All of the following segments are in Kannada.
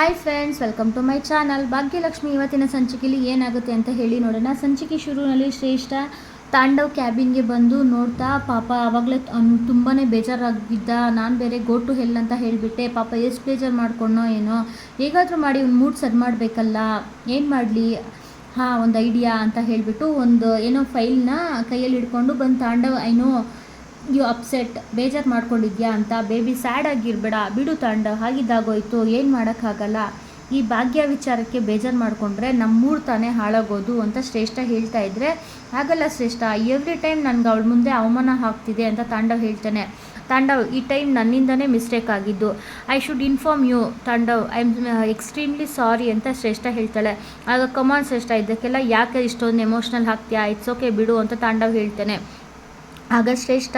Hi friends welcome to my channel Bhagyalakshmi ಇವತ್ತಿನ ಸಂಚಿಕೆಯಲ್ಲಿ ಏನಾಗುತ್ತೆ ಅಂತ ಹೇಳಿ ನೋಡೋಣ. ಸಂಚಿಕೆ ಶುರುವಿನಲ್ಲಿ ಶ್ರೇಷ್ಠ ತಾಂಡವ್ ಕ್ಯಾಬಿನ್ಗೆ ಬಂದು ನೋಡ್ತಾ, ಪಾಪ ಆವಾಗಲೇ ಅವ್ನು ತುಂಬಾ ಬೇಜಾರಾಗಿದ್ದ. ನಾನು ಬೇರೆ ಗೋ ಟು ಹೆಲ್ ಅಂತ ಹೇಳಿಬಿಟ್ಟೆ. ಪಾಪ ಎಷ್ಟು ಬೇಜಾರು ಮಾಡ್ಕೊಂಡೋ ಏನೋ. ಹೇಗಾದರೂ ಮಾಡಿ ಒಂದು ಮೂಡ್ ಸರಿ ಮಾಡಬೇಕಲ್ಲ. ಏನು ಮಾಡಲಿ? ಹಾಂ, ಒಂದು ಐಡಿಯಾ ಅಂತ ಹೇಳಿಬಿಟ್ಟು ಒಂದು ಏನೋ ಫೈಲ್ನ ಕೈಯಲ್ಲಿ ಹಿಡ್ಕೊಂಡು ಬಂದು ತಾಂಡವ್ ಏನೋ ಯು ಅಪ್ಸೆಟ್, ಬೇಜಾರು ಮಾಡ್ಕೊಂಡಿದ್ಯಾ ಅಂತ ಬೇಬಿ ಸ್ಯಾಡ್ ಆಗಿರಬೇಡ, ಬಿಡು ತಾಂಡ, ಹಾಗಿದ್ದಾಗೋಯ್ತು, ಏನು ಮಾಡೋಕ್ಕಾಗಲ್ಲ. ಈ ಭಾಗ್ಯ ವಿಚಾರಕ್ಕೆ ಬೇಜಾರು ಮಾಡಿಕೊಂಡ್ರೆ ನಮ್ಮೂರು ತಾನೇ ಹಾಳಾಗೋದು ಅಂತ ಶ್ರೇಷ್ಠ ಹೇಳ್ತಾ ಇದ್ರೆ ಆಗಲ್ಲ ಶ್ರೇಷ್ಠ ಎವ್ರಿ ಟೈಮ್ ನನಗೆ ಅವಳ ಮುಂದೆ ಅವಮಾನ ಆಗ್ತಿದೆ ಅಂತ ತಾಂಡವ್ ಹೇಳ್ತಾನೆ. ತಾಂಡವ್, ಈ ಟೈಮ್ ನನ್ನಿಂದನೇ ಮಿಸ್ಟೇಕ್ ಆಗಿದ್ದು. I should inform you Tandav I am extremely sorry ಅಂತ ಶ್ರೇಷ್ಠ ಹೇಳ್ತಾಳೆ. ಆಗ ಕಮಾನ್ ಶ್ರೇಷ್ಠ, ಇದಕ್ಕೆಲ್ಲ ಯಾಕೆ ಇಷ್ಟೊಂದು ಎಮೋಷ್ನಲ್ ಆಗ್ತೀಯಾ ಇಟ್ಸ್ ಓಕೆ ಬಿಡು ಅಂತ ತಾಂಡವ್ ಹೇಳ್ತಾನೆ. ಆಗ ಶ್ರೇಷ್ಠ,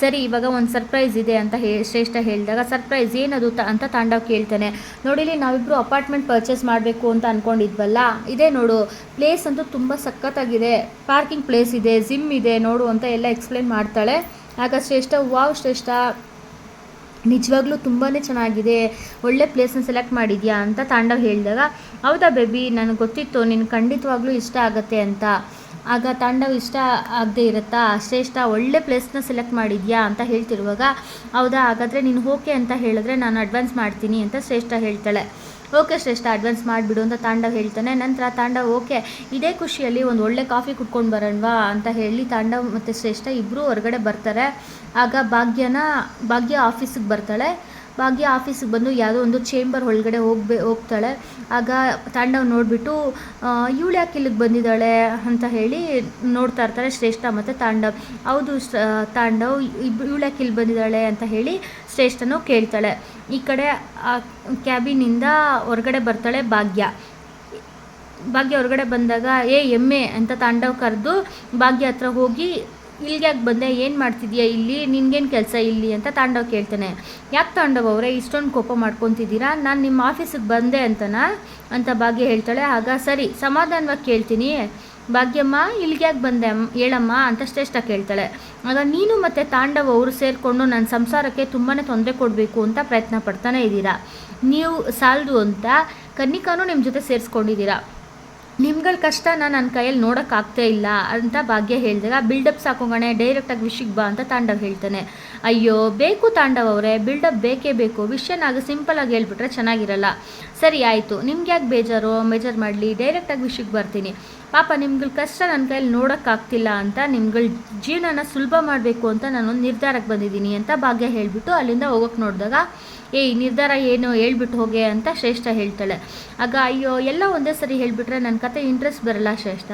ಸರಿ, ಇವಾಗ ಒಂದು ಸರ್ಪ್ರೈಸ್ ಇದೆ ಅಂತ ಹೇ, ಶ್ರೇಷ್ಠ ಹೇಳಿದಾಗ ಸರ್ಪ್ರೈಸ್ ಏನದು ತ, ಅಂತ ತಾಂಡವ್ ಕೇಳ್ತಾನೆ. ನೋಡಿಲಿ ನಾವಿಬ್ಬರು ಅಪಾರ್ಟ್ಮೆಂಟ್ ಪರ್ಚೇಸ್ ಮಾಡಬೇಕು ಅಂತ ಅಂದ್ಕೊಂಡಿದ್ವಲ್ಲ ಇದೇ ನೋಡು ಪ್ಲೇಸ್ ಅಂತೂ ತುಂಬ ಸಖತ್ತಾಗಿದೆ. ಪಾರ್ಕಿಂಗ್ ಪ್ಲೇಸ್ ಇದೆ ಜಿಮ್ ಇದೆ, ನೋಡು ಅಂತ ಎಲ್ಲ ಎಕ್ಸ್ಪ್ಲೇನ್ ಮಾಡ್ತಾಳೆ. ಆಗ ಶ್ರೇಷ್ಠ ವಾವ್ ಶ್ರೇಷ್ಠ. ನಿಜವಾಗ್ಲೂ ತುಂಬಾ ಚೆನ್ನಾಗಿದೆ. ಒಳ್ಳೆ ಪ್ಲೇಸ್ನ ಸೆಲೆಕ್ಟ್ ಮಾಡಿದ್ಯಾ? ಅಂತ ತಾಂಡವ್ ಹೇಳಿದಾಗ, ಹೌದಾ ಬೇಬಿ ನನಗೆ ಗೊತ್ತಿತ್ತು. ನಿನ್ನ ಖಂಡಿತವಾಗ್ಲೂ ಇಷ್ಟ ಆಗತ್ತೆ ಅಂತ. ಆಗ ತಾಂಡವ್ ಇಷ್ಟ ಆಗದೆ ಇರುತ್ತಾ? ಶ್ರೇಷ್ಠ, ಒಳ್ಳೆ ಪ್ಲೇಸ್ನ ಸೆಲೆಕ್ಟ್ ಮಾಡಿದ್ಯಾ ಅಂತ ಹೇಳ್ತಿರುವಾಗ, ಹೌದಾ? ಹಾಗಾದರೆ ನೀನು ಓಕೆ ಅಂತ ಹೇಳಿದ್ರೆ ನಾನು ಅಡ್ವಾನ್ಸ್ ಮಾಡ್ತೀನಿ ಅಂತ ಶ್ರೇಷ್ಠ ಹೇಳ್ತಾಳೆ. ಓಕೆ ಶ್ರೇಷ್ಠ ಅಡ್ವಾನ್ಸ್ ಮಾಡಿಬಿಡು ಅಂತ ತಾಂಡವ್ ಹೇಳ್ತಾನೆ. ನಂತರ ತಾಂಡವ್, ಓಕೆ, ಇದೇ ಖುಷಿಯಲ್ಲಿ ಒಂದು ಒಳ್ಳೆ ಕಾಫಿ ಕುಟ್ಕೊಂಡು ಬರೋಣವಾ ಅಂತ ಹೇಳಿ ತಾಂಡವ್ ಮತ್ತು ಶ್ರೇಷ್ಠ ಇಬ್ಬರೂ ಹೊರಗಡೆ ಬರ್ತಾರೆ. ಆಗ ಭಾಗ್ಯನ, ಭಾಗ್ಯ ಆಫೀಸಿಗೆ ಬರ್ತಾಳೆ. ಭಾಗ್ಯ ಆಫೀಸಿಗೆ ಬಂದು ಯಾವುದೋ ಒಂದು ಚೇಂಬರ್ ಒಳಗಡೆ ಹೋಗ್ಬೇ, ಹೋಗ್ತಾಳೆ. ಆಗ ತಾಂಡವ್ ನೋಡಿಬಿಟ್ಟು ಇವಳು ಯಾಕೆ ಇಲ್ಲಿಗೆ ಬಂದಿದ್ದಾಳೆ? ಅಂತ ಹೇಳಿ ನೋಡ್ತಾ ಇರ್ತಾರೆ ಶ್ರೇಷ್ಠ ಮತ್ತು ತಾಂಡವ್. ಹೌದು ತಾಂಡವ್ ಇವಳು ಯಾಕೆ ಇಲ್ಲಿ ಬಂದಿದ್ದಾಳೆ? ಅಂತ ಹೇಳಿ ಶ್ರೇಷ್ಠನು ಕೇಳ್ತಾಳೆ. ಈ ಕಡೆ, ಆ, ಕ್ಯಾಬಿನಿಂದ ಹೊರಗಡೆ ಬರ್ತಾಳೆ ಭಾಗ್ಯ. ಭಾಗ್ಯ ಹೊರಗಡೆ ಬಂದಾಗ, ಏ, ಎಮ್ಮೆ ಅಂತ ತಾಂಡವ್ ಕರೆದು ಭಾಗ್ಯ ಹತ್ರ ಹೋಗಿ ಇಲ್ಲಿಗೆ ಬಂದೆ, ಏನು ಮಾಡ್ತಿದ್ಯಾ ಇಲ್ಲಿ? ನಿನ್ಗೇನು ಕೆಲಸ ಇಲ್ಲಿ? ಅಂತ ತಾಂಡವ್ ಕೇಳ್ತಾನೆ. ಯಾಕೆ ತಾಂಡವ್ ಅವರೇ, ಇಷ್ಟೊಂದು ಕೋಪ ಮಾಡ್ಕೊತಿದ್ದೀರಾ? ನಾನು ನಿಮ್ಮ ಆಫೀಸಿಗೆ ಬಂದೆ ಅಂತನ? ಅಂತ ಭಾಗ್ಯ ಹೇಳ್ತಾಳೆ. ಆಗ, ಸರಿ, ಸಮಾಧಾನವಾಗಿ ಕೇಳ್ತೀನಿ. ಭಾಗ್ಯಮ್ಮ ಇಲ್ಲಿಗೆ ಯಾಕೆ ಬಂದೆ ಹೇಳಮ್ಮ ಅಂತ ಶ್ರೇಷ್ಠ ಕೇಳ್ತಾಳೆ. ಆಗ, ನೀನು ಮತ್ತು ತಾಂಡವ್ ಅವರು ಸೇರಿಕೊಂಡು ನನ್ನ ಸಂಸಾರಕ್ಕೆ ತುಂಬಾ ತೊಂದರೆ ಕೊಡಬೇಕು ಅಂತ ಪ್ರಯತ್ನ ಪಡ್ತಾನೆ ಇದ್ದೀರಾ? ನೀವು ಸಾಲದು ಅಂತ ಕನ್ನಿಕಾನು ನಿಮ್ಮ ಜೊತೆ ಸೇರಿಸ್ಕೊಂಡಿದ್ದೀರಾ? ನಿಮ್ಗಳ ಕಷ್ಟನ ನನ್ನ ಕೈಯಲ್ಲಿ ನೋಡೋಕ್ಕಾಗ್ತಾ ಇಲ್ಲ ಅಂತ ಭಾಗ್ಯ ಹೇಳಿದಾಗ ಬಿಲ್ಡಪ್ ಸಾಕೋಗಣೆ ಡೈರೆಕ್ಟಾಗಿ ವಿಷಯಕ್ಕೆ ಬಾ ಅಂತ ತಾಂಡವ್ ಹೇಳ್ತಾನೆ. ಅಯ್ಯೋ, ಬೇಕು ತಾಂಡವ್ ಅವರೇ ಬಿಲ್ಡಪ್ ಬೇಕೇ ಬೇಕು ವಿಷಯನಾಗ ಸಿಂಪಲಾಗಿ ಹೇಳ್ಬಿಟ್ರೆ ಚೆನ್ನಾಗಿರಲ್ಲ. ಸರಿ, ಆಯಿತು, ನಿಮ್ಗೆ ಯಾಕೆ ಬೇಜಾರು? ಮೇಜರ್ ಮಾಡಲಿ ಡೈರೆಕ್ಟಾಗಿ ವಿಷಯಕ್ಕೆ ಬರ್ತೀನಿ. ಪಾಪ ನಿಮ್ಗಳ ಕಷ್ಟ ನನ್ನ ಕೈಯಲ್ಲಿ ನೋಡೋಕ್ಕಾಗ್ತಿಲ್ಲ ಅಂತ ನಿಮ್ಗಳ ಜೀವನನ ಸುಲಭ ಮಾಡಬೇಕು ಅಂತ ನಾನೊಂದು ನಿರ್ಧಾರಕ್ಕೆ ಬಂದಿದ್ದೀನಿ ಅಂತ ಭಾಗ್ಯ ಹೇಳಿಬಿಟ್ಟು ಅಲ್ಲಿಂದ ಹೋಗೋಕೆ ನೋಡಿದಾಗ ಏಯ್ ನಿರ್ಧಾರ ಏನು ಹೇಳ್ಬಿಟ್ಟು ಹೋಗೆ ಅಂತ ಶ್ರೇಷ್ಠ ಹೇಳ್ತಾಳೆ. ಆಗ ಅಯ್ಯೋ, ಎಲ್ಲ ಒಂದೇ ಸರಿ ಹೇಳಿಬಿಟ್ರೆ ನನ್ನ ಕತೆ ಇಂಟ್ರೆಸ್ಟ್ ಬರಲ್ಲ ಶ್ರೇಷ್ಠ.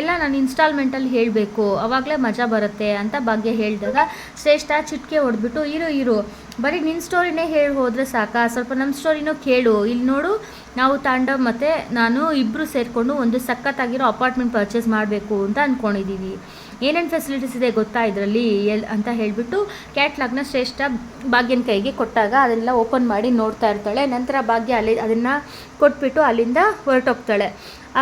ಎಲ್ಲ ನಾನು ಇನ್ಸ್ಟಾಲ್ಮೆಂಟಲ್ಲಿ ಹೇಳಬೇಕು, ಅವಾಗಲೇ ಮಜಾ ಬರುತ್ತೆ ಅಂತ ಭಾಗ್ಯ ಹೇಳಿದಾಗ ಶ್ರೇಷ್ಠ ಚಿಟ್ಕೆ ಹೊಡೆದ್ಬಿಟ್ಟು, ಇರು ಇರು, ಬರೀ ನಿನ್ನ ಸ್ಟೋರಿನೇ ಹೇಳಿ ಹೋದರೆ ಸಾಕಾ? ಸ್ವಲ್ಪ ನಮ್ಮ ಸ್ಟೋರಿನೂ ಕೇಳು. ಇಲ್ಲಿ ನೋಡು, ನಾವು ತಾಂಡವ್ ಮತ್ತು ನಾನು ಇಬ್ಬರು ಸೇರಿಕೊಂಡು ಒಂದು ಸಖತ್ತಾಗಿರೋ ಅಪಾರ್ಟ್ಮೆಂಟ್ ಪರ್ಚೇಸ್ ಮಾಡಬೇಕು ಅಂತ ಅಂದ್ಕೊಂಡಿದ್ದೀವಿ ಏನೇನು ಫೆಸಿಲಿಟೀಸ್ ಇದೆ ಗೊತ್ತಾ ಇದರಲ್ಲಿ ಎಲ್ ಅಂತ ಹೇಳಿಬಿಟ್ಟು ಕ್ಯಾಟ್ಲಾಗ್ನ ಶ್ರೇಷ್ಠ ಭಾಗ್ಯನ ಕೈಗೆ ಕೊಟ್ಟಾಗ ಅದನ್ನೆಲ್ಲ ಓಪನ್ ಮಾಡಿ ನೋಡ್ತಾ ಇರ್ತಾಳೆ. ನಂತರ ಭಾಗ್ಯ ಅಲ್ಲಿ ಅದನ್ನು ಕೊಟ್ಬಿಟ್ಟು ಅಲ್ಲಿಂದ ಹೊರಟೋಗ್ತಾಳೆ.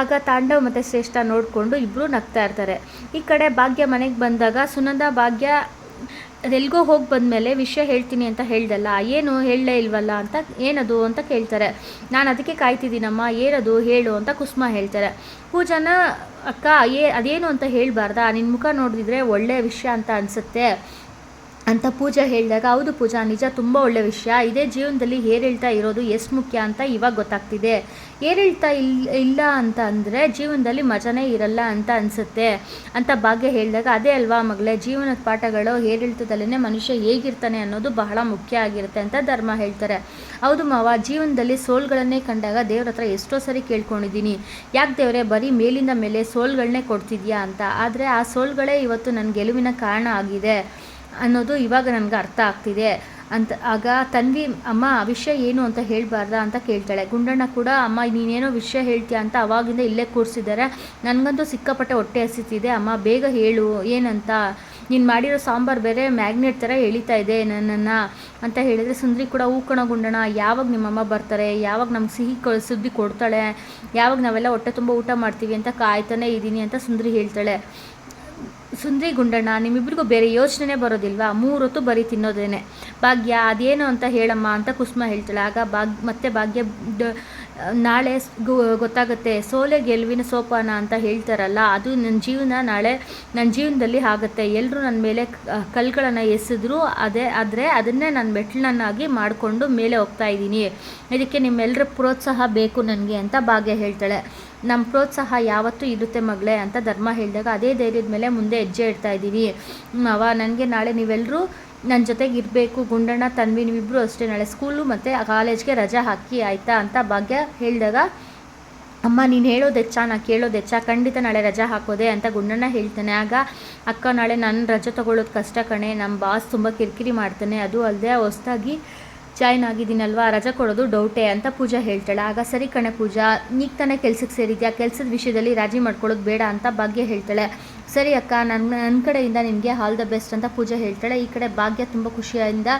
ಆಗ ತಾಂಡವ್ ಮತ್ತು ಶ್ರೇಷ್ಠ ನೋಡಿಕೊಂಡು ಇಬ್ಬರು ನಗ್ತಾ ಇರ್ತಾರೆ. ಈ ಕಡೆ ಭಾಗ್ಯ ಮನೆಗೆ ಬಂದಾಗ ಸುನಂದ ಭಾಗ್ಯ ಅದೆಲ್ಗೋ ಹೋಗಿ ಬಂದಮೇಲೆ ವಿಷಯ ಹೇಳ್ತೀನಿ ಅಂತ ಹೇಳ್ದಲ್ಲ, ಏನು ಹೇಳಲೇ ಇಲ್ವಲ್ಲ ಅಂತ ಏನದು ಅಂತ ಕೇಳ್ತಾರೆ. ನಾನು ಅದಕ್ಕೆ ಕಾಯ್ತಿದ್ದೀನಮ್ಮ, ಏನದು ಹೇಳು ಅಂತ ಕುಸುಮ ಹೇಳ್ತಾರೆ. ಪೂಜಾನ, ಅಕ್ಕ, ಏ, ಅದೇನು ಅಂತ ಹೇಳಬಾರ್ದಾ? ನಿನ್ನ ಮುಖ ನೋಡಿದ್ರೆ ಒಳ್ಳೆಯ ವಿಷಯ ಅಂತ ಅನಿಸುತ್ತೆ. ಅಂತ ಪೂಜಾ ಹೇಳಿದಾಗ, ಹೌದು ಪೂಜಾ, ನಿಜ, ತುಂಬ ಒಳ್ಳೆ ವಿಷಯ. ಇದೇ ಜೀವನದಲ್ಲಿ ಏರಿಳ್ತಾ ಇರೋದು ಎಷ್ಟು ಮುಖ್ಯ ಅಂತ ಇವಾಗ ಗೊತ್ತಾಗ್ತಿದೆ. ಏರಿಳ್ತಾ ಇಲ್ಲ ಇಲ್ಲ ಅಂತ ಅಂದರೆ ಜೀವನದಲ್ಲಿ ಮಜಾನೇ ಇರಲ್ಲ ಅಂತ ಅನಿಸುತ್ತೆ, ಅಂತ ಭಾಗ್ಯ ಹೇಳಿದಾಗ, ಅದೇ ಅಲ್ವಾ ಮಗಳೇ, ಜೀವನದ ಪಾಠಗಳು ಏರಿಳಿತದಲ್ಲೇ ಮನುಷ್ಯ ಹೇಗಿರ್ತಾನೆ ಅನ್ನೋದು ಬಹಳ ಮುಖ್ಯ ಆಗಿರುತ್ತೆ ಅಂತ ಧರ್ಮ ಹೇಳ್ತಾರೆ. ಹೌದು ಮಾವ, ಜೀವನದಲ್ಲಿ ಸೋಲ್ಗಳನ್ನೇ ಕಂಡಾಗ ದೇವ್ರ ಹತ್ರ ಎಷ್ಟೋ ಸರಿ ಕೇಳ್ಕೊಂಡಿದ್ದೀನಿ. ಯಾಕೆ ದೇವರೇ, ಬರೀ ಮೇಲಿಂದ ಮೇಲೆ ಸೋಲ್ಗಳನ್ನೇ ಕೊಡ್ತಿದ್ಯಾ ಅಂತ. ಆದರೆ ಆ ಸೋಲ್ಗಳೇ ಇವತ್ತು ನನ್ನ ಗೆಲುವಿನ ಕಾರಣ ಆಗಿದೆ. ಅನ್ನೋದು ಇವಾಗ ನನಗೆ ಅರ್ಥ ಆಗ್ತಿದೆ. ಅಂತ ಆಗ ತನ್ವಿ, ಅಮ್ಮ ವಿಷಯ ಏನು ಅಂತ ಹೇಳಬಾರ್ದಾ ಅಂತ ಕೇಳ್ತಾಳೆ. ಗುಂಡಣ್ಣ ಕೂಡ, ಅಮ್ಮ, ನೀನೇನೋ ವಿಷಯ ಹೇಳ್ತೀಯ ಅಂತ ಅವಾಗಿಂದ ಇಲ್ಲೇ ಕೂರಿಸಿದ್ದಾರೆ. ನನಗಂತೂ ಸಿಕ್ಕಾಪಟ್ಟೆ ಹೊಟ್ಟೆ ಹಸಿತಿದೆ. ಅಮ್ಮ, ಬೇಗ ಹೇಳು. ಏನಂತ? ನೀನು ಮಾಡಿರೋ ಸಾಂಬಾರು ಬೇರೆ ಮ್ಯಾಗ್ನೆಟ್ ಥರ ಎಳಿತಾ ಇದೆ ನನ್ನನ್ನು. ಅಂತ ಹೇಳಿದರೆ ಸುಂದ್ರಿ ಕೂಡ ಹೂಕಣ ಗುಂಡಣ್ಣ, ಯಾವಾಗ ನಿಮ್ಮಮ್ಮ ಬರ್ತಾರೆ? ಯಾವಾಗ ನಮ್ಗೆ ಸಿಹಿ ಸುದ್ದಿ ಕೊಡ್ತಾಳೆ? ಯಾವಾಗ ನಾವೆಲ್ಲ ಹೊಟ್ಟೆ ತುಂಬ ಊಟ ಮಾಡ್ತೀವಿ ಅಂತ ಕಾಯ್ತಾನೆ ಇದ್ದೀನಿ ಅಂತ ಸುಂದ್ರಿ ಹೇಳ್ತಾಳೆ. ಸುಂದ್ರಿ ಗುಂಡಣ್ಣ, ನಿಮ್ಮಿಬ್ರಿಗೂ ಬೇರೆ ಯೋಚನೆ ಬರೋದಿಲ್ವಾ? ಮೂರು ಹೊತ್ತು ಬರೀ ತಿನ್ನೋದೇನೆ. ಭಾಗ್ಯ, ಅದೇನು ಅಂತ ಹೇಳಮ್ಮ ಅಂತ ಕುಸುಮ ಹೇಳ್ತಾಳೆ. ಆಗ ಭಾಗ್, ಮತ್ತೆ ಭಾಗ್ಯ ನಾಳೆ ಗೊತ್ತಾಗುತ್ತೆ. ಸೋಲೆ ಗೆಲುವಿನ ಸೋಪಾನ ಅಂತ ಹೇಳ್ತಾರಲ್ಲ, ಅದು ನನ್ನ ಜೀವನ, ನಾಳೆ ನನ್ನ ಜೀವನದಲ್ಲಿ ಆಗುತ್ತೆ. ಎಲ್ಲರೂ ನನ್ನ ಮೇಲೆ ಕಲ್ಗಳನ್ನು ಎಸೆದ್ರು, ಅದೇ, ಆದರೆ ಅದನ್ನೇ ನಾನು ಮೆಟ್ಲನ್ನಾಗಿ ಮಾಡಿಕೊಂಡು ಮೇಲೆ ಹೋಗ್ತಾ ಇದ್ದೀನಿ. ಇದಕ್ಕೆ ನಿಮ್ಮೆಲ್ಲರ ಪ್ರೋತ್ಸಾಹ ಬೇಕು ನನಗೆ ಅಂತ ಭಾಗ್ಯ ಹೇಳ್ತಾಳೆ. ನಮ್ಮ ಪ್ರೋತ್ಸಾಹ ಯಾವತ್ತೂ ಇರುತ್ತೆ ಮಗಳೇ ಅಂತ ಧರ್ಮ ಹೇಳಿದಾಗ ಅದೇ ಧೈರ್ಯದ ಮೇಲೆ ಮುಂದೆ ಹೆಜ್ಜೆ ಇಡ್ತಾ ಇದ್ದೀವಿ. ಅವ ನನಗೆ ನಾಳೆ ನೀವೆಲ್ಲರೂ ನನ್ನ ಜೊತೆಗೆ ಇರಬೇಕು, ಗುಂಡಣ್ಣ, ತನ್ವಿ ನೀವಿಬ್ಬರು ಅಷ್ಟೇ. ನಾಳೆ ಸ್ಕೂಲು ಮತ್ತು ಕಾಲೇಜ್ಗೆ ರಜಾ ಹಾಕಿ, ಆಯಿತಾ ಅಂತ ಭಾಗ್ಯ ಹೇಳಿದಾಗ, ಅಮ್ಮ, ನೀನು ಹೇಳೋದು ಹೆಚ್ಚ, ನಾ ಕೇಳೋದು ಹೆಚ್ಚ, ಖಂಡಿತ ನಾಳೆ ರಜಾ ಹಾಕೋದೆ ಅಂತ ಗುಂಡಣ್ಣ ಹೇಳ್ತಾನೆ. ಆಗ ಅಕ್ಕ, ನಾಳೆ ನಾನು ರಜೆ ತೊಗೊಳ್ಳೋದು ಕಷ್ಟ ಕಣೆ ನಮ್ಮ ಬಾಸ್ ತುಂಬ ಕಿರಿಕಿರಿ ಮಾಡ್ತಾನೆ. ಅದು ಅಲ್ಲದೆ ಹೊಸ್ದಾಗಿ ಜಾಯ್ನ್ ಆಗಿದ್ದೀನಲ್ವಾ? ರಜಾ ಕೊಡೋದು ಡೌಟೆ ಅಂತ ಪೂಜಾ ಹೇಳ್ತಾಳೆ. ಆಗ ಸರಿ ಕಣೆ ಪೂಜಾ, ನೀಗ್ ತಾನೇ ಕೆಲ್ಸಕ್ಕೆ ಸೇರಿದ್ಯಾ? ಕೆಲಸದ ವಿಷಯದಲ್ಲಿ ರಾಜಿ ಮಾಡ್ಕೊಳ್ಳೋದು ಬೇಡ ಅಂತ ಭಾಗ್ಯ ಹೇಳ್ತಾಳೆ. ಸರಿ ಅಕ್ಕ ನನ್ನ ನನ್ನ ಕಡೆಯಿಂದ ನಿನಗೆ ಆಲ್ ದ ಬೆಸ್ಟ್ ಅಂತ ಪೂಜಾ ಹೇಳ್ತಾಳೆ. ಈ ಕಡೆ ಭಾಗ್ಯ ತುಂಬ ಖುಷಿಯಿಂದ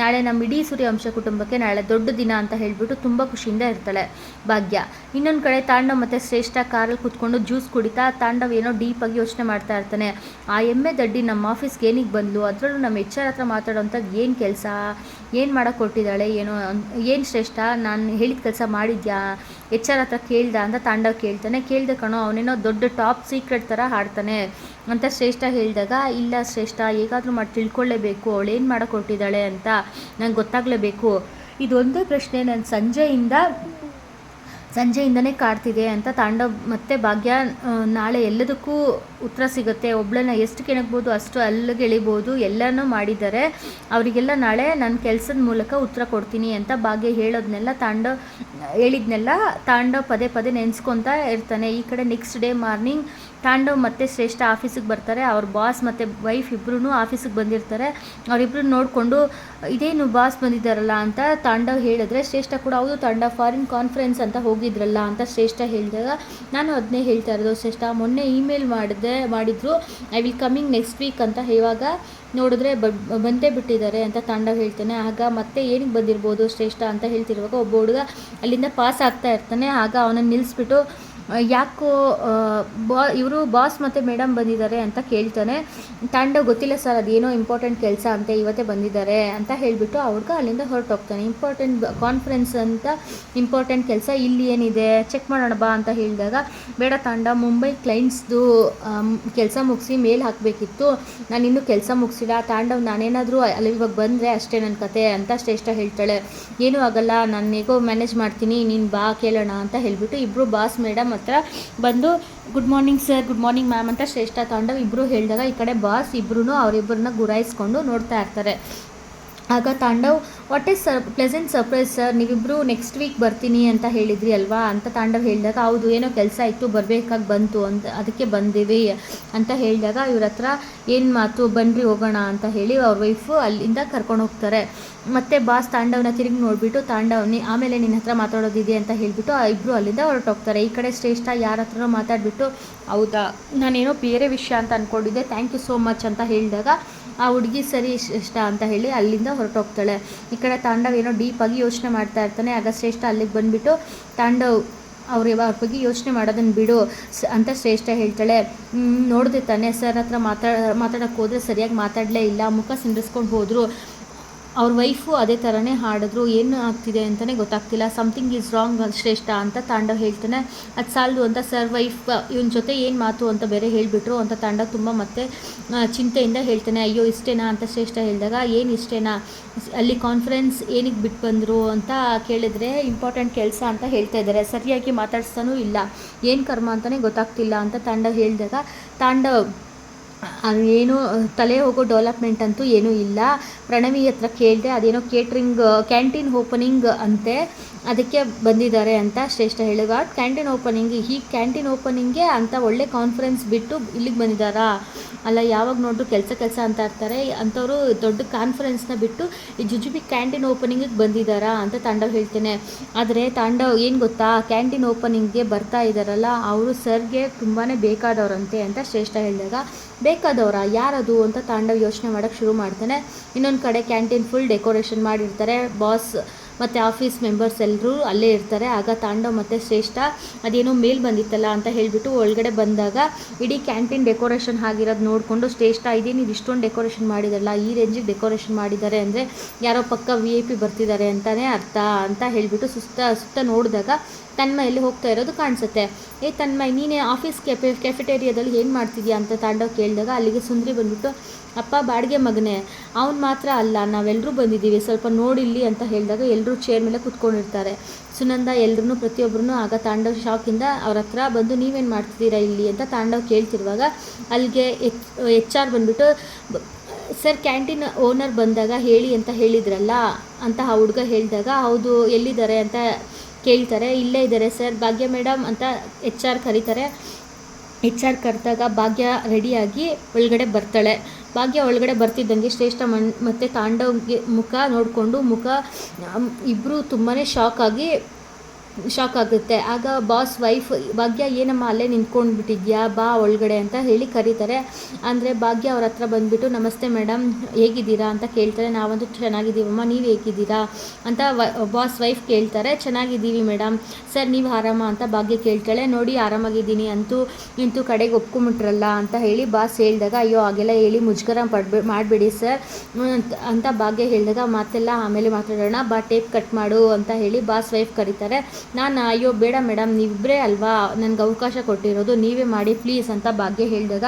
ನಾಳೆ ನಮ್ಮ ಇಡೀ ಸೂರ್ಯವಂಶ ಕುಟುಂಬಕ್ಕೆ ನಾಳೆ ದೊಡ್ಡ ದಿನ ಅಂತ ಹೇಳಿಬಿಟ್ಟು ತುಂಬ ಖುಷಿಯಿಂದ ಇರ್ತಾಳೆ ಭಾಗ್ಯ. ಇನ್ನೊಂದು ಕಡೆ ತಾಂಡವ್ ಮತ್ತು ಶ್ರೇಷ್ಠ ಕಾರಲ್ಲಿ ಕುತ್ಕೊಂಡು ಜ್ಯೂಸ್ ಕುಡಿತಾ ತಾಂಡವ್ ಏನೋ ಡೀಪಾಗಿ ಯೋಚನೆ ಮಾಡ್ತಾ ಇರ್ತಾನೆ. ಆ ಎಮ್ಮೆ ದಡ್ಡಿ ನಮ್ಮ ಆಫೀಸ್ಗೆ ಏನಿಗೆ ಬಂದ್ಲು? ಅದರಲ್ಲೂ ನಮ್ಮ ಎಚ್ ಆರ್ ಹತ್ರ ಮಾತಾಡೋಂಥದ್ದು ಏನು ಕೆಲಸ? ಏನು ಮಾಡೋಕೆ ಕೊಟ್ಟಿದ್ದಾಳೆ ಏನೋ ಏನು ಶ್ರೇಷ್ಠ? ನಾನು ಹೇಳಿದ ಕೆಲಸ ಮಾಡಿದ್ಯಾ? ಎಚ್ ಆರ್ ಹತ್ರ ಕೇಳ್ದ ಅಂತ ತಾಂಡವ್ ಕೇಳ್ತಾನೆ. ಕೇಳ್ದೆ ಕಣೋ, ಅವನೇನೋ ದೊಡ್ಡ ಟಾಪ್ ಸೀಕ್ರೆಟ್ ಥರ ಹಾಡ್ತಾನೆ. ಅಂತ ಶ್ರೇಷ್ಠ ಹೇಳಿದಾಗ, ಇಲ್ಲ ಶ್ರೇಷ್ಠ, ಹೇಗಾದರೂ ಮಾಡಿ ತಿಳ್ಕೊಳ್ಳೇಬೇಕು ಅವಳೇನು ಏನು ಮಾಡೋಕೆ ಕೊಟ್ಟಿದ್ದಾಳೆ ಅಂತ ನಂಗೆ ಗೊತ್ತಾಗಲೇಬೇಕು. ಇದೊಂದೇ ಪ್ರಶ್ನೆ ನಾನು ಸಂಜೆಯಿಂದ, ಸಂಜೆಯಿಂದನೇ ಕಾಡ್ತಿದೆ ಅಂತ ತಾಂಡವ್ ಮತ್ತೆ ಭಾಗ್ಯ, ನಾಳೆ ಎಲ್ಲದಕ್ಕೂ ಉತ್ತರ ಸಿಗುತ್ತೆ. ಒಬ್ಳನ್ನ ಎಷ್ಟು ಕೆಣಕ್ಬೋದು ಅಷ್ಟು ಅಲ್ಲಿಗೆ ಎಳಿಬೋದು. ಎಲ್ಲನೂ ಮಾಡಿದ್ದಾರೆ. ಅವರಿಗೆಲ್ಲ ನಾಳೆ ನನ್ನ ಕೆಲಸದ ಮೂಲಕ ಉತ್ತರ ಕೊಡ್ತೀನಿ ಅಂತ ಭಾಗ್ಯ ಹೇಳೋದನ್ನೆಲ್ಲ ತಾಂಡ ಹೇಳಿದ್ನೆಲ್ಲ ತಾಂಡ ಪದೇ ಪದೇ ನೆನೆಸ್ಕೊತಾ ಇರ್ತಾನೆ. ಈ ಕಡೆ ನೆಕ್ಸ್ಟ್ ಡೇ ಮಾರ್ನಿಂಗ್ ತಾಂಡವ್ ಮತ್ತೆ ಶ್ರೇಷ್ಠ ಆಫೀಸಿಗೆ ಬರ್ತಾರೆ. ಅವ್ರ ಬಾಸ್ ಮತ್ತು ವೈಫ್ ಇಬ್ಬರೂ ಆಫೀಸಿಗೆ ಬಂದಿರ್ತಾರೆ. ಅವರಿಬ್ಬರು ನೋಡಿಕೊಂಡು, ಇದೇನು ಬಾಸ್ ಬಂದಿದ್ದಾರಲ್ಲ? ಅಂತ ತಾಂಡವ್ ಹೇಳಿದ್ರೆ, ಶ್ರೇಷ್ಠ ಕೂಡ, ಹೌದು ತಾಂಡವ್ ಫಾರಿನ್ ಕಾನ್ಫರೆನ್ಸ್ ಅಂತ ಹೋಗಿದ್ರಲ್ಲ? ಅಂತ ಶ್ರೇಷ್ಠ ಹೇಳಿದಾಗ, ನಾನು ಅದನ್ನೇ ಹೇಳ್ತಾ ಇರೋದು ಶ್ರೇಷ್ಠ, ಮೊನ್ನೆ ಇಮೇಲ್ ಮಾಡಿದೆ ಮಾಡಿದ್ರು. I will coming next week ಅಂತ ಇವಾಗ ನೋಡಿದ್ರೆ ಬಂದೇ ಬಿಟ್ಟಿದ್ದಾರೆ ಅಂತ ತಾಂಡ ಹೇಳ್ತಾನೆ. ಆಗ ಮತ್ತೆ ಏನಕ್ಕೆ ಬಂದಿರ್ಬೋದು ಶ್ರೇಷ್ಠ ಅಂತ ಹೇಳ್ತಿರುವಾಗ ಒಬ್ಬ ಹುಡುಗ ಅಲ್ಲಿಂದ ಪಾಸ್ ಆಗ್ತಾ ಇರ್ತಾನೆ. ಆಗ ಅವನನ್ನು ನಿಲ್ಲಿಸ್ಬಿಟ್ಟು ಯಾಕೋ ಬಾ, ಇವರು ಬಾಸ್ ಮತ್ತು ಮೇಡಮ್ ಬಂದಿದ್ದಾರೆ ಅಂತ ಕೇಳ್ತಾನೆ. ತಂಡ ಗೊತ್ತಿಲ್ಲ ಸರ್ ಅದೇನೋ ಇಂಪಾರ್ಟೆಂಟ್ ಕೆಲಸ ಅಂತ ಇವತ್ತೇ ಬಂದಿದ್ದಾರೆ ಅಂತ ಹೇಳಿಬಿಟ್ಟು ಹುಡುಗ ಅಲ್ಲಿಂದ ಹೊರಟೋಗ್ತಾನೆ. ಇಂಪಾರ್ಟೆಂಟ್ ಕಾನ್ಫರೆನ್ಸ್ ಅಂತ ಇಂಪಾರ್ಟೆಂಟ್ ಕೆಲಸ ಇಲ್ಲಿ ಏನಿದೆ ಚೆಕ್ ಮಾಡೋಣ ಬಾ ಅಂತ ಹೇಳಿದಾಗ, ಬೇಡ ತಾಂಡ, ಮುಂಬೈ ಕ್ಲೈಂಟ್ಸ್ದು ಕೆಲಸ ಮುಗಿಸಿ ಮೇಲ್ ಹಾಕಬೇಕಿತ್ತು. ನಾನು ಇನ್ನೂ ಕೆಲಸ ಮುಗಿಸಿಲ್ಲ ತಾಂಡವ್ ನಾನೇನಾದರೂ ಅಲ್ಲಿ ಇವಾಗ ಬಂದರೆ ಅಷ್ಟೇ ನನ್ನ ಕತೆ ಅಂತ ಶ್ರೇಷ್ಠ ಹೇಳ್ತಾಳೆ. ಏನೂ ಆಗಲ್ಲ, ನಾನು ಹೇಗೋ ಮ್ಯಾನೇಜ್ ಮಾಡ್ತೀನಿ, ನೀನು ಬಾ ಕೇಳೋಣ ಅಂತ ಹೇಳಿಬಿಟ್ಟು ಇಬ್ಬರು ಬಾಸ್ ಮೇಡಮ್ ಹತ್ರ ಬಂದು good morning sir good morning ma'am ಅಂತ ಶ್ರೇಷ್ಠ ತಾಂಡವ್ ಇಬ್ಬರು ಹೇಳಿದಾಗ ಈ ಕಡೆ ಬಾಸ್ ಇಬ್ಬರೂ ಅವರಿಬ್ಬರನ್ನ ಗುರಾಯಿಸ್ಕೊಂಡು ನೋಡ್ತಾ ಇರ್ತಾರೆ. ಆಗ Tandav what is sir pleasant surprise sir ನೀವಿಬ್ಬರು ನೆಕ್ಸ್ಟ್ ವೀಕ್ ಬರ್ತೀನಿ ಅಂತ ಹೇಳಿದ್ರಿ ಅಲ್ವಾ? ಅಂತ ತಾಂಡವ್ ಹೇಳಿದಾಗ, ಹೌದು, ಏನೋ ಕೆಲಸ ಇತ್ತು, ಬರಬೇಕಾಗಿ ಬಂತು ಅಂತ, ಅದಕ್ಕೆ ಬಂದಿವಿ ಅಂತ ಹೇಳಿದಾಗ, ಇವ್ರ ಹತ್ರ ಏನು ಮಾತು ಬನ್ನಿರಿ ಹೋಗೋಣ ಅಂತ ಹೇಳಿ ಅವ್ರ ವೈಫು ಅಲ್ಲಿಂದ ಕರ್ಕೊಂಡು ಹೋಗ್ತಾರೆ. ಮತ್ತೆ ಬಾಸ್ ತಾಂಡವ್ನ ತಿರುಗಿ ನೋಡಿಬಿಟ್ಟು ತಾಂಡವ್ನಿ ಆಮೇಲೆ ನಿನ್ನ ಹತ್ರ ಮಾತಾಡೋದಿದೆ ಅಂತ ಹೇಳಿಬಿಟ್ಟು, ಆ ಇಬ್ಬರು ಅಲ್ಲಿಂದ ಹೊರಟೋಗ್ತಾರೆ ಈ ಕಡೆ ಶ್ರೇಷ್ಠ ಯಾರ ಹತ್ರ ಮಾತಾಡಿಬಿಟ್ಟು, ಹೌದಾ, ನಾನೇನೋ ಬೇರೆ ವಿಷಯ ಅಂತ ಅಂದ್ಕೊಂಡಿದ್ದೆ ಥ್ಯಾಂಕ್ ಯು ಸೋ ಮಚ್ ಅಂತ ಹೇಳಿದಾಗ ಆ ಹುಡುಗಿ ಸರಿ ಇಷ್ಟ ಅಂತ ಹೇಳಿ ಅಲ್ಲಿಂದ ಹೊರಟೋಗ್ತಾಳೆ. ಈ ಕಡೆ ತಾಂಡವ್ ಏನೋ ಡೀಪಾಗಿ ಯೋಚನೆ ಮಾಡ್ತಾ ಇರ್ತಾನೆ. ಆಗ ಶ್ರೇಷ್ಠ ಅಲ್ಲಿಗೆ ಬಂದುಬಿಟ್ಟು ತಾಂಡವ್ ಅವ್ರ ಅವ್ರ ಬಗ್ಗೆ ಯೋಚನೆ ಮಾಡೋದನ್ನು ಬಿಡು ಅಂತ ಶ್ರೇಷ್ಠ ಹೇಳ್ತಾಳೆ. "ಹ್ಮ್, ನೋಡಿದೆ ತಾನೆ. ಸರ್ ಹತ್ರ ಮಾತಾಡ ಮಾತಾಡೋಕ್ಕೆ ಹೋದರೆ ಸರಿಯಾಗಿ ಮಾತಾಡಲೇ ಇಲ್ಲ. ಮುಖ ಸಿಂಡಿಸ್ಕೊಂಡು ಹೋದರು. ಅವ್ರ ವೈಫು ಅದೇ ಥರನೇ ಹಾಡಿದ್ರು, ಏನು ಆಗ್ತಿದೆ ಅಂತಲೇ ಗೊತ್ತಾಗ್ತಿಲ್ಲ ಸಮಥಿಂಗ್ ಈಸ್ ರಾಂಗ್ ಶ್ರೇಷ್ಠ ಅಂತ ತಾಂಡವ್ ಹೇಳ್ತಾನೆ. ಅದು ಸಾಲದು ಅಂತ ಸರ್ ವೈಫ್ ಇವನ ಜೊತೆ ಏನು ಮಾತು ಅಂತ ಬೇರೆ ಹೇಳಿಬಿಟ್ರು ಅಂತ ತಾಂಡವ್ ತುಂಬ ಮತ್ತೆ ಚಿಂತೆಯಿಂದ ಹೇಳ್ತಾನೆ. ಅಯ್ಯೋ, ಇಷ್ಟೇನಾ? ಅಂತ ಶ್ರೇಷ್ಠ ಹೇಳಿದಾಗ, ಏನು ಇಷ್ಟೇನಾ? ಅಲ್ಲಿ ಕಾನ್ಫರೆನ್ಸ್ ಏನಕ್ಕೆ ಬಿಟ್ಟು ಬಂದರು ಅಂತ ಕೇಳಿದ್ರೆ ಇಂಪಾರ್ಟೆಂಟ್ ಕೆಲಸ ಅಂತ ಹೇಳ್ತಾ ಇದ್ದಾರೆ ಸರಿಯಾಗಿ ಮಾತಾಡ್ಸ್ತಾನೂ ಇಲ್ಲ. ಏನು ಕರ್ಮ ಅಂತಲೇ ಗೊತ್ತಾಗ್ತಿಲ್ಲ ಅಂತ ತಾಂಡವ್ ಹೇಳಿದಾಗ ತಾಂಡವ್ ಏನು ತಲೆ ಹೋಗೋ ಡೆವಲಪ್ಮೆಂಟ್ ಅಂತೂ ಏನೂ ಇಲ್ಲ. ಪ್ರಣವಿ ಹತ್ರ ಕೇಳಿದೆ ಅದೇನೋ ಕೇಟ್ರಿಂಗ್ ಕ್ಯಾಂಟೀನ್ ಓಪನಿಂಗ್ ಅಂತೆ. ಅದಕ್ಕೆ ಬಂದಿದ್ದಾರೆ ಅಂತ ಶ್ರೇಷ್ಠ ಹೇಳಿದ ಕ್ಯಾಂಟೀನ್ ಓಪನಿಂಗ್ ಈ ಕ್ಯಾಂಟೀನ್ ಓಪನಿಂಗ್ಗೆ ಅಂತ ಒಳ್ಳೆ ಕಾನ್ಫರೆನ್ಸ್ ಬಿಟ್ಟು ಇಲ್ಲಿಗೆ ಬಂದಿದ್ದಾರಾ? ಅಲ್ಲ, ಯಾವಾಗ ನೋಡಿದ್ರು ಕೆಲಸ ಕೆಲಸ ಅಂತ ಇರ್ತಾರೆ. ಅಂಥವ್ರು ದೊಡ್ಡ ಕಾನ್ಫರೆನ್ಸ್ನ ಬಿಟ್ಟು ಈ ಜುಜುಬಿ ಕ್ಯಾಂಟೀನ್ ಓಪನಿಂಗಿಗೆ ಬಂದಿದ್ದಾರಾ ಅಂತ ತಾಂಡವ್ ಹೇಳ್ತೇನೆ. ಆದರೆ ತಾಂಡವ್, ಏನು ಗೊತ್ತಾ? ಕ್ಯಾಂಟೀನ್ ಓಪನಿಂಗ್ಗೆ ಬರ್ತಾ ಇದ್ದಾರಲ್ಲ, ಅವರು ಸರ್ಗೆ ತುಂಬಾ ಬೇಕಾದವರಂತೆ ಅಂತ ಶ್ರೇಷ್ಠ ಹೇಳಿದಾಗ ಬೇಕಾದವರ ಯಾರದು ಅಂತ ತಾಂಡವ್ ಯೋಚನೆ ಮಾಡೋಕ್ಕೆ ಶುರು ಮಾಡ್ತಾನೆ. ಇನ್ನೊಂದು ಕಡೆ ಕ್ಯಾಂಟೀನ್ ಫುಲ್ ಡೆಕೋರೇಷನ್ ಮಾಡಿರ್ತಾರೆ. ಬಾಸ್ ಮತ್ತು ಆಫೀಸ್ ಮೆಂಬರ್ಸ್ ಎಲ್ಲರೂ ಅಲ್ಲೇ ಇರ್ತಾರೆ. ಆಗ ತಾಂಡವ್ ಮತ್ತು ಶ್ರೇಷ್ಠ, ಅದೇನೋ ಮೇಲ್ ಬಂದಿತ್ತಲ್ಲ ಅಂತ ಹೇಳಿಬಿಟ್ಟು ಒಳಗಡೆ ಬಂದಾಗ ಇಡೀ ಕ್ಯಾಂಟೀನ್ ಡೆಕೋರೇಷನ್ ಆಗಿರೋದು ನೋಡಿಕೊಂಡು ಶ್ರೇಷ್ಠ ಇದೇನು ಇದು ಇಷ್ಟೊಂದು ಡೆಕೋರೇಷನ್ ಮಾಡಿದಾರಲ್ಲ ಈ ರೇಂಜಿಗೆ ಡೆಕೋರೇಷನ್ ಮಾಡಿದ್ದಾರೆ ಅಂದರೆ ಯಾರೋ ಪಕ್ಕ ವಿ ಐ ಪಿ ಬರ್ತಿದ್ದಾರೆ ಅಂತಲೇ ಅರ್ಥ ಅಂತ ಹೇಳಿಬಿಟ್ಟು ಸುಸ್ತ ಸುತ್ತ ನೋಡಿದಾಗ ತನ್ಮಯಲ್ಲಿ ಹೋಗ್ತಾ ಇರೋದು ಕಾಣಿಸುತ್ತೆ. ಏ ತನ್ಮಯ್, ನೀನೇ ಆಫೀಸ್ ಕೆಫೆ, ಕೆಫೆಟೇರಿಯಾದಲ್ಲಿ ಏನು ಮಾಡ್ತಿದ್ಯಾ? ಅಂತ ತಾಂಡವ್ ಕೇಳಿದಾಗ ಅಲ್ಲಿಗೆ ಸುಂದ್ರಿ ಬಂದ್ಬಿಟ್ಟು ಅಪ್ಪ ಬಾಡಿಗೆ ಮಗನೇ, ಅವ್ನು ಮಾತ್ರ ಅಲ್ಲ ನಾವೆಲ್ಲರೂ ಬಂದಿದ್ದೀವಿ, ಸ್ವಲ್ಪ ನೋಡಿಲ್ಲಿ ಅಂತ ಹೇಳಿದಾಗ ಎಲ್ಲರೂ ಚೇರ್ ಮೇಲೆ ಕುತ್ಕೊಂಡಿರ್ತಾರೆ. ಸುನಂದ ಎಲ್ಲರೂ ಪ್ರತಿಯೊಬ್ಬರೂ ಆಗ ತಾಂಡವ್ ಶಾಕಿಂದ ಅವ್ರ ಹತ್ರ ಬಂದು, ನೀವೇನು ಮಾಡ್ತಿದ್ದೀರಾ ಇಲ್ಲಿ? ಅಂತ ತಾಂಡವ್ ಕೇಳ್ತಿರುವಾಗ ಅಲ್ಲಿಗೆ ಎಚ್ ಎಚ್ ಆರ್ ಬಂದ್ಬಿಟ್ಟು, ಸರ್, ಕ್ಯಾಂಟೀನ್ ಓನರ್ ಬಂದಾಗ ಹೇಳಿ ಅಂತ ಹೇಳಿದ್ರಲ್ಲ? ಅಂತ ಆ ಹುಡುಗ ಹೇಳಿದಾಗ, ಹೌದು, ಎಲ್ಲಿದ್ದಾರೆ? ಅಂತ ಕೇಳ್ತಾರೆ. ಇಲ್ಲೇ ಇದ್ದಾರೆ ಸರ್, ಭಾಗ್ಯ ಮೇಡಮ್ ಅಂತ ಎಚ್ ಆರ್ ಕರೀತಾರೆ. ಎಚ್ ಆರ್ ಕರೆದಾಗ ಭಾಗ್ಯ ರೆಡಿಯಾಗಿ ಒಳಗಡೆ ಬರ್ತಾಳೆ. ಭಾಗ್ಯ ಒಳಗಡೆ ಬರ್ತಿದ್ದಂಗೆ ಶ್ರೇಷ್ಠ ಮಣ್ ಮತ್ತು ತಾಂಡವ್ಗೆ ಮುಖ ನೋಡಿಕೊಂಡು ಮುಖ ಇಬ್ಬರು ತುಂಬಾ ಶಾಕ್ ಆಗಿ ಶಾಕ್ ಆಗುತ್ತೆ. ಆಗ ಬಾಸ್ ವೈಫ್ ಭಾಗ್ಯ, ಏನಮ್ಮ ಅಲ್ಲೇ ನಿಂತ್ಕೊಂಡ್ಬಿಟ್ಟಿದ್ಯಾ? ಬಾ ಒಳಗಡೆ ಅಂತ ಹೇಳಿ ಕರೀತಾರೆ. ಅಂದರೆ, ಭಾಗ್ಯ ಅವ್ರ ಹತ್ರ ಬಂದುಬಿಟ್ಟು, ನಮಸ್ತೆ ಮೇಡಮ್ ಹೇಗಿದ್ದೀರಾ? ಅಂತ ಕೇಳ್ತಾರೆ. ನಾವಂತೂ ಚೆನ್ನಾಗಿದ್ದೀವಮ್ಮ ನೀವು ಹೇಗಿದ್ದೀರಾ? ಅಂತ ಬಾಸ್ ವೈಫ್ ಕೇಳ್ತಾರೆ. ಚೆನ್ನಾಗಿದ್ದೀವಿ ಮೇಡಮ್ ಸರ್, ನೀವು ಆರಾಮ? ಅಂತ ಭಾಗ್ಯ ಕೇಳ್ತಾಳೆ. ನೋಡಿ, ಆರಾಮಾಗಿದ್ದೀನಿ. ಅಂತೂ, ಇಂತೂ ಕಡೆಗೆ ಒಪ್ಕೊಂಬಿಟ್ರಲ್ಲ? ಅಂತ ಹೇಳಿ ಬಾಸ್ ಹೇಳಿದಾಗ, ಅಯ್ಯೋ, ಹಾಗೆಲ್ಲ ಹೇಳಿ ಮುಜುಗರ ಪಡ್ಬೇ, ಮಾಡಬೇಡಿ ಸರ್. ಅಂತ- ಭಾಗ್ಯ ಹೇಳಿದಾಗ, ಮಾತೆಲ್ಲ ಆಮೇಲೆ ಮಾತಾಡೋಣ. ಬಾ ಟೇಪ್ ಕಟ್ ಮಾಡು. ಅಂತ ಹೇಳಿ ಬಾಸ್ ವೈಫ್ ಕರೀತಾರೆ. ನಾನು, ಅಯ್ಯೋ, ಬೇಡ ಮೇಡಮ್ ನೀವಿಬ್ಬರೇ ಅಲ್ವಾ? ನನಗೆ ಅವಕಾಶ ಕೊಟ್ಟಿರೋದು ನೀವೇ ಮಾಡಿ, ಪ್ಲೀಸ್ ಅಂತ ಭಾಗ್ಯ ಹೇಳಿದಾಗ,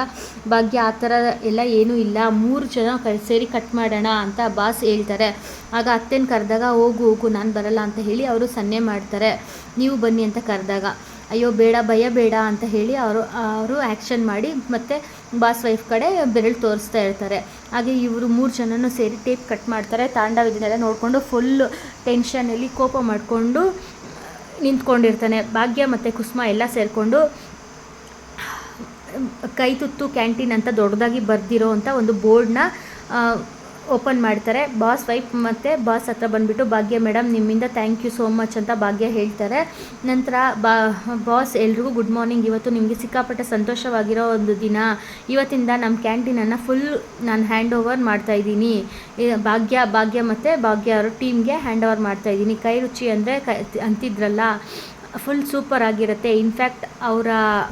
ಭಾಗ್ಯ, ಆ ಥರ ಎಲ್ಲ ಏನೂ ಇಲ್ಲ, ಮೂರು ಜನ ಕ ಸೇರಿ ಕಟ್ ಮಾಡೋಣ ಅಂತ ಬಾಸ್ ಹೇಳ್ತಾರೆ. ಆಗ ಅತ್ತೆನ ಕರೆದಾಗ, ಹೋಗು ಹೋಗು, ನಾನು ಬರಲ್ಲ ಅಂತ ಹೇಳಿ ಅವರು ಸನ್ನೆ ಮಾಡ್ತಾರೆ. ನೀವು ಬನ್ನಿ ಅಂತ ಕರೆದಾಗ. ಅಯ್ಯೋ, ಬೇಡ, ಭಯ ಬೇಡ ಅಂತ ಹೇಳಿ ಅವರು ಅವರು ಆ್ಯಕ್ಷನ್ ಮಾಡಿ ಮತ್ತು ಬಾಸ್ ವೈಫ್ ಕಡೆ ಬೆರಳು ತೋರಿಸ್ತಾ ಇರ್ತಾರೆ. ಹಾಗೆ ಇವರು ಮೂರು ಜನನೂ ಸೇರಿ ಟೇಪ್ ಕಟ್ ಮಾಡ್ತಾರೆ. ತಾಂಡವ ಇದನ್ನೆಲ್ಲ ನೋಡಿಕೊಂಡು ಫುಲ್ ಟೆನ್ಷನಲ್ಲಿ ಕೋಪ ಮಾಡಿಕೊಂಡು ನಿಂತ್ಕೊಂಡಿರ್ತಾನೆ. ಭಾಗ್ಯ ಮತ್ತು ಕುಸುಮ ಎಲ್ಲ ಸೇರಿಕೊಂಡು, ಕೈ ತುತ್ತು ಕ್ಯಾಂಟೀನ್ ಅಂತ ದೊಡ್ಡದಾಗಿ ಬರೆದಿರೋ ಅಂಥ ಒಂದು ಬೋರ್ಡ್ನ ಓಪನ್ ಮಾಡ್ತಾರೆ. ಬಾಸ್ ವೈಫ್ ಮತ್ತು ಬಾಸ್ ಹತ್ರ ಬಂದುಬಿಟ್ಟು, ಭಾಗ್ಯ ಮೇಡಮ್ ನಿಮ್ಮಿಂದ ಥ್ಯಾಂಕ್ ಯು ಸೋ ಮಚ್ ಅಂತ ಭಾಗ್ಯ ಹೇಳ್ತಾರೆ. ನಂತರ ಬಾ, ಬಾಸ್ ಎಲ್ರಿಗೂ ಗುಡ್ ಮಾರ್ನಿಂಗ್ ಇವತ್ತು ನಿಮಗೆ ಸಿಕ್ಕಾಪಟ್ಟೆ ಸಂತೋಷವಾಗಿರೋ ಒಂದು ದಿನ. ಇವತ್ತಿಂದ ನಮ್ಮ ಕ್ಯಾಂಟೀನನ್ನು ಫುಲ್ ನಾನು ಹ್ಯಾಂಡ್ ಓವರ್ ಮಾಡ್ತಾಯಿದ್ದೀನಿ ಭಾಗ್ಯ ಭಾಗ್ಯ ಮತ್ತು ಭಾಗ್ಯ ಅವರ ಟೀಮ್ಗೆ ಹ್ಯಾಂಡ್ ಓವರ್ ಮಾಡ್ತಾಯಿದ್ದೀನಿ ಕೈ ರುಚಿ ಅಂದರೆ ಕೈ, ಅಂತಿದ್ರಲ್ಲ. ಫುಲ್ ಸೂಪರ್ ಆಗಿರುತ್ತೆ. ಇನ್ಫ್ಯಾಕ್ಟ್ ಅವರ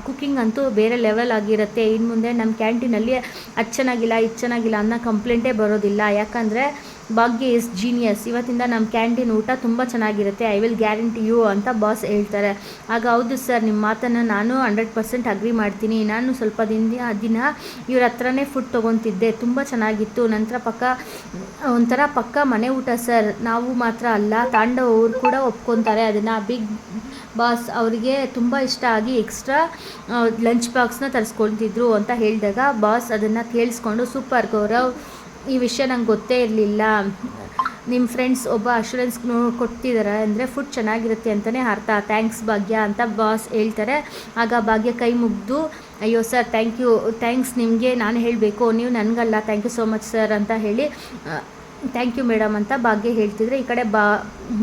ಕುಕ್ಕಿಂಗ್ ಅಂತೂ ಬೇರೆ ಲೆವೆಲ್ ಆಗಿರುತ್ತೆ. ಇನ್ನು ಮುಂದೆ ನಮ್ಮ ಕ್ಯಾಂಟೀನಲ್ಲಿ ಅದು ಚೆನ್ನಾಗಿಲ್ಲ, ಇದು ಚೆನ್ನಾಗಿಲ್ಲ ಅನ್ನೋ ಕಂಪ್ಲೇಂಟೇ ಬರೋದಿಲ್ಲ. ಯಾಕಂದರೆ, ಭಾಗ್ಯ ಇಸ್ ಜೀನಿಯಸ್ ಇವತ್ತಿಂದ ನಮ್ಮ ಕ್ಯಾಂಟೀನ್ ಊಟ ತುಂಬ ಚೆನ್ನಾಗಿರುತ್ತೆ. ಐ ವಿಲ್ ಗ್ಯಾರಂಟಿ ಯು ಅಂತ ಬಾಸ್ ಹೇಳ್ತಾರೆ. ಆಗ ಹೌದು ಸರ್ ನಿಮ್ಮ ಮಾತನ್ನು ನಾನು ಹಂಡ್ರೆಡ್ ಪರ್ಸೆಂಟ್ ಅಗ್ರಿ ಮಾಡ್ತೀನಿ. ನಾನು ಸ್ವಲ್ಪ ದಿನ ದಿನ ಇವ್ರ ಹತ್ರನೇ ಫುಡ್ ತೊಗೊತಿದ್ದೆ. ತುಂಬ ಚೆನ್ನಾಗಿತ್ತು. ನಂತರ ಪಕ್ಕ, ಒಂಥರ ಪಕ್ಕ ಮನೆ ಊಟ ಸರ್ ನಾವು ಮಾತ್ರ ಅಲ್ಲ, ತಾಂಡವ್ ಅವ್ರು ಕೂಡ ಒಪ್ಕೊತಾರೆ. ಅದನ್ನು ಬಿಗ್ ಬಾಸ್ ಅವರಿಗೆ ತುಂಬ ಇಷ್ಟ ಆಗಿ ಎಕ್ಸ್ಟ್ರಾ ಲಂಚ್ ಬಾಕ್ಸ್ನ ತರಿಸ್ಕೊಳ್ತಿದ್ರು ಅಂತ ಹೇಳಿದಾಗ ಬಾಸ್ ಅದನ್ನು ಕೇಳಿಸ್ಕೊಂಡು, ಸೂಪರ್ ಗೌರವ್, ಈ ವಿಷಯ ನಂಗೆ ಗೊತ್ತೇ ಇರಲಿಲ್ಲ. ನಿಮ್ಮ ಫ್ರೆಂಡ್ಸ್ ಒಬ್ಬ ಅಶೂರೆನ್ಸ್ ಕೊಡ್ತಿದ್ದಾರೆ ಅಂದರೆ ಫುಡ್ ಚೆನ್ನಾಗಿರುತ್ತೆ ಅಂತಲೇ ಅರ್ಥ. ಥ್ಯಾಂಕ್ಸ್ ಭಾಗ್ಯ ಅಂತ ಬಾಸ್ ಹೇಳ್ತಾರೆ. ಆಗ ಭಾಗ್ಯ ಕೈ ಮುಗಿದು, ಅಯ್ಯೋ ಸರ್ ಥ್ಯಾಂಕ್ ಯು ಥ್ಯಾಂಕ್ಸ್ ನಿಮಗೆ, ನಾನು ಹೇಳಬೇಕು. ನೀವು ನನಗಲ್ಲ thank you so much sir ಅಂತ ಹೇಳಿ ಥ್ಯಾಂಕ್ ಯು ಮೇಡಮ್ ಅಂತ ಭಾಗ್ಯ ಹೇಳ್ತಿದ್ರೆ. ಈ ಕಡೆ ಬಾ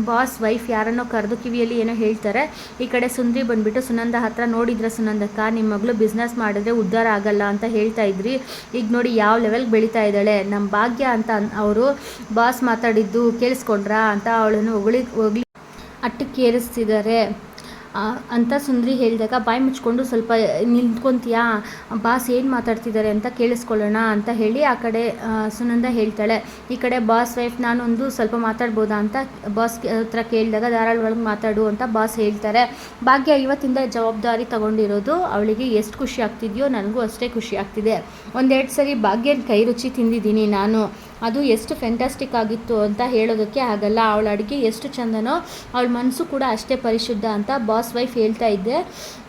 ಬಾಸ್ ವೈಫ್ ಯಾರನ್ನೋ ಕರೆದು ಕಿವಿಯಲ್ಲಿ ಏನೋ ಹೇಳ್ತಾರೆ. ಈ ಕಡೆ ಸುಂದ್ರಿ ಬಂದುಬಿಟ್ಟು ಸುನಂದ ಹತ್ರ ನೋಡಿದ್ರೆ ಸುನಂದಕ್ಕ? ನಿಮ್ಮ ಮಗಳು ಬಿಸ್ನೆಸ್ ಮಾಡಿದ್ರೆ ಉದ್ಧಾರ ಆಗಲ್ಲ ಅಂತ ಹೇಳ್ತಾ ಇದ್ರಿ. ಈಗ ನೋಡಿ ಯಾವ ಲೆವೆಲ್ಗೆ ಬೆಳೀತಾ ಇದ್ದಾಳೆ? ನಮ್ಮ ಭಾಗ್ಯ ಅಂತ ಅವರು ಬಾಸ್ ಮಾತಾಡಿದ್ದು ಕೇಳಿಸ್ಕೊಂಡ್ರಾ ಅಂತ ಅವಳನ್ನು ಹೊಗಳಿ ಹೊಗಳಿ ಅಟ್ಟಕ್ಕೆ ಏರಿಸ್ತಿದ್ದಾರೆ ಆ, ಅಂತ ಸುಂದರಿ ಹೇಳಿದಾಗ ಬಾಯಿ ಮುಚ್ಕೊಂಡು ಸ್ವಲ್ಪ ನಿಂತ್ಕೊಂತೀಯಾ? ಬಾಸ್ ಏನು ಮಾತಾಡ್ತಿದ್ದಾರೆ ಅಂತ ಕೇಳಿಸ್ಕೊಳ್ಳೋಣ ಅಂತ ಹೇಳಿ ಆ ಕಡೆ ಸುನಂದ ಹೇಳ್ತಾಳೆ. ಈ ಕಡೆ, ಬಾಸ್ ವೈಫ್, ನಾನೊಂದು ಸ್ವಲ್ಪ ಮಾತಾಡ್ಬೋದಾ ಅಂತ ಬಾಸ್ ಹತ್ರ ಕೇಳಿದಾಗ ಧಾರಾಳ ಒಳಗೆ ಮಾತಾಡು ಅಂತ ಬಾಸ್ ಹೇಳ್ತಾರೆ. ಭಾಗ್ಯ, ಇವತ್ತಿಂದ ಜವಾಬ್ದಾರಿ ತಗೊಂಡಿರೋದು ಅವಳಿಗೆ ಎಷ್ಟು ಖುಷಿ ಆಗ್ತಿದೆಯೋ, ನನಗೂ ಅಷ್ಟೇ ಖುಷಿ ಆಗ್ತಿದೆ. ಒಂದೆರಡು ಸರಿ ಭಾಗ್ಯನ ಕೈ ರುಚಿ ತಿಂದಿದ್ದೀನಿ ನಾನು. ಅದು ಎಷ್ಟು ಫೆಂಟಾಸ್ಟಿಕ್ ಆಗಿತ್ತು ಅಂತ ಹೇಳೋದಕ್ಕೆ ಆಗಲ್ಲ. ಅವಳ ಅಡುಗೆ ಎಷ್ಟು ಚಂದನೋ ಅವಳ ಮನಸ್ಸು ಕೂಡ ಅಷ್ಟೇ ಪರಿಶುದ್ಧ ಅಂತ ಬಾಸ್ ವೈಫ್ ಹೇಳ್ತಾ ಇದ್ದೆ.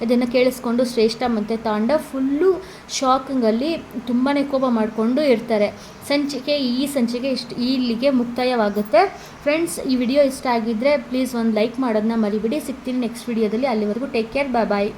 ಇದನ್ನು ಕೇಳಿಸ್ಕೊಂಡು ಶ್ರೇಷ್ಠ ಮತ್ತು ತಾಂಡ ಫುಲ್ಲು ಶಾಕಿಂಗಲ್ಲಿ ತುಂಬಾ ಕೋಪ ಮಾಡಿಕೊಂಡು ಇರ್ತಾರೆ. ಸಂಚಿಕೆ, ಈ ಸಂಚಿಕೆ ಇಷ್ಟು, ಇಲ್ಲಿಗೆ ಮುಕ್ತಾಯವಾಗುತ್ತೆ. ಫ್ರೆಂಡ್ಸ್ ಈ ವಿಡಿಯೋ ಇಷ್ಟ ಆಗಿದ್ದರೆ ಪ್ಲೀಸ್ ಒಂದು ಲೈಕ್ ಮಾಡೋದನ್ನ ಮರಿಬಿಡಿ. ಸಿಗ್ತೀನಿ ನೆಕ್ಸ್ಟ್ ವಿಡಿಯೋದಲ್ಲಿ ಅಲ್ಲಿವರೆಗೂ ಟೇಕ್ ಕೇರ್ ಬಾಯ್ ಬಾಯ್